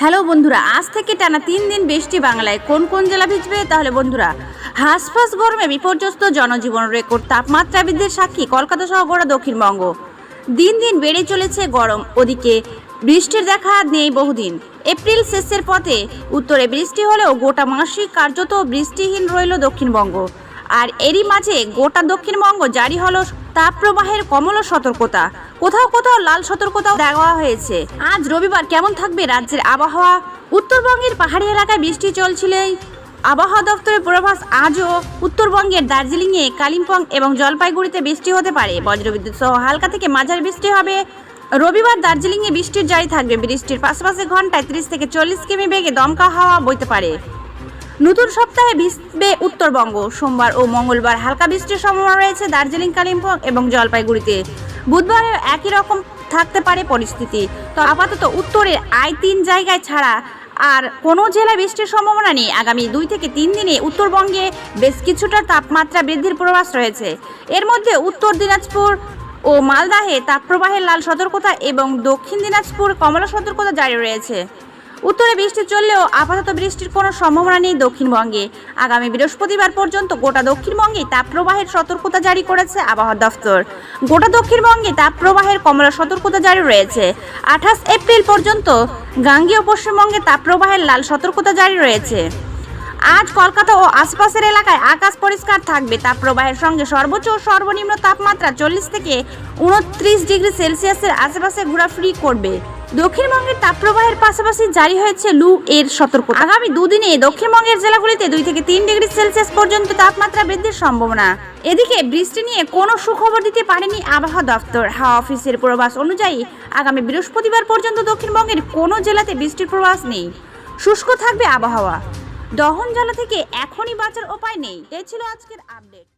Hello বন্ধুরা, আজ থেকে টানা তিন দিন বৃষ্টি বাংলায়। কোন কোন জেলা ভিজবে তাহলে বন্ধুরা, হাঁসফাঁস গরমে বিপর্যস্ত জনজীবন রেকর্ড, তাপমাত্রা বৃদ্ধির সাক্ষী কলকাতা সহ গোড়া দক্ষিণবঙ্গ। দিন দিন বেড়ে চলেছে গরম, ওদিকে বৃষ্টির দেখা নেই বহুদিন। এপ্রিল শেষের পথে উত্তরে বৃষ্টি হলেও গোটা মাসই কার্যত বৃষ্টিহীন রইল দক্ষিণবঙ্গ। আর এরই মাঝে গোটা দক্ষিণবঙ্গ জারি হলো তাপপ্রবাহের কমল সতর্কতা। কোথাও কোথাও লাল সতর্কতাও দেওয়া হয়েছে। আজ রবিবার কেমন থাকবে রাজ্যের আবহাওয়া? উত্তরবঙ্গের পাহাড়ি এলাকায় বৃষ্টি চলছিলেই। আবহাওয়া দপ্তরের পূর্বাভাস আজও উত্তরবঙ্গের দার্জিলিংয়ে, কালিম্পং এবং জলপাইগুড়িতে বৃষ্টি হতে পারে। বজ্রবিদ্যুৎ সহ হালকা থেকে মাঝারি বৃষ্টি হবে। রবিবার দার্জিলিংয়ে বৃষ্টির জারি থাকবে। বৃষ্টির পাশাপাশি ঘন্টায় ত্রিশ থেকে চল্লিশ কিমি বেগে দমকা হাওয়া বইতে পারে। নতুন সপ্তাহে ভিজবে উত্তরবঙ্গ। সোমবার ও মঙ্গলবার হালকা বৃষ্টির সম্ভাবনা রয়েছে দার্জিলিং, কালিম্পং এবং জলপাইগুড়িতে। বুধবারেও একই রকম থাকতে পারে পরিস্থিতি। তো আপাতত উত্তরের আই তিন জায়গায় ছাড়া আর কোনো জেলায় বৃষ্টির সম্ভাবনা নেই। আগামী দুই থেকে তিন দিনে উত্তরবঙ্গে বেশ কিছুটা তাপমাত্রা বৃদ্ধির প্রবাস রয়েছে। এর মধ্যে উত্তর দিনাজপুর ও মালদাহে তাপপ্রবাহের লাল সতর্কতা এবং দক্ষিণ দিনাজপুর কমলা সতর্কতা জারি রয়েছে। উত্তরে বৃষ্টি চললেও আপাতত বৃষ্টির কোনো সম্ভাবনা নেই দক্ষিণবঙ্গে। আগামী বৃহস্পতিবার পর্যন্ত গোটা দক্ষিণবঙ্গে তাপপ্রবাহের সতর্কতা জারি করেছে আবহাওয়া দফতর। গোটা দক্ষিণবঙ্গে তাপপ্রবাহের কমলা সতর্কতা জারি রয়েছে। আঠাশ এপ্রিল পর্যন্ত গাঙ্গেয় পশ্চিমবঙ্গে তাপপ্রবাহের লাল সতর্কতা জারি রয়েছে। আজ কলকাতা ও আশপাশের এলাকায় আকাশ পরিষ্কার থাকবে। তাপপ্রবাহের সঙ্গে সর্বোচ্চ ও সর্বনিম্ন তাপমাত্রা চল্লিশ থেকে উনত্রিশ ডিগ্রি সেলসিয়াসের আশেপাশে ঘোরাফুরি করবে। দক্ষিণবঙ্গের তাপপ্রবাহের পাশাপাশি জারি হয়েছে লু এর সতর্কতা। আগামী দুদিনে দক্ষিণবঙ্গের জেলাগুলিতে দুই থেকে তিন ডিগ্রি সেলসিয়াস পর্যন্ত তাপমাত্রা বৃদ্ধির সম্ভাবনা। এদিকে বৃষ্টি নিয়ে কোনো সুখবর দিতে পারেনি আবহাওয়া দপ্তর। হাওয়া অফিসের পূর্বাভাস অনুযায়ী আগামী বৃহস্পতিবার পর্যন্ত দক্ষিণবঙ্গের কোনো জেলাতে বৃষ্টির প্রবাস নেই। শুষ্ক থাকবে আবহাওয়া। দহন জ্বালা থেকে এখনই বাঁচার উপায় নেই। এই ছিল আজকের আপডেট।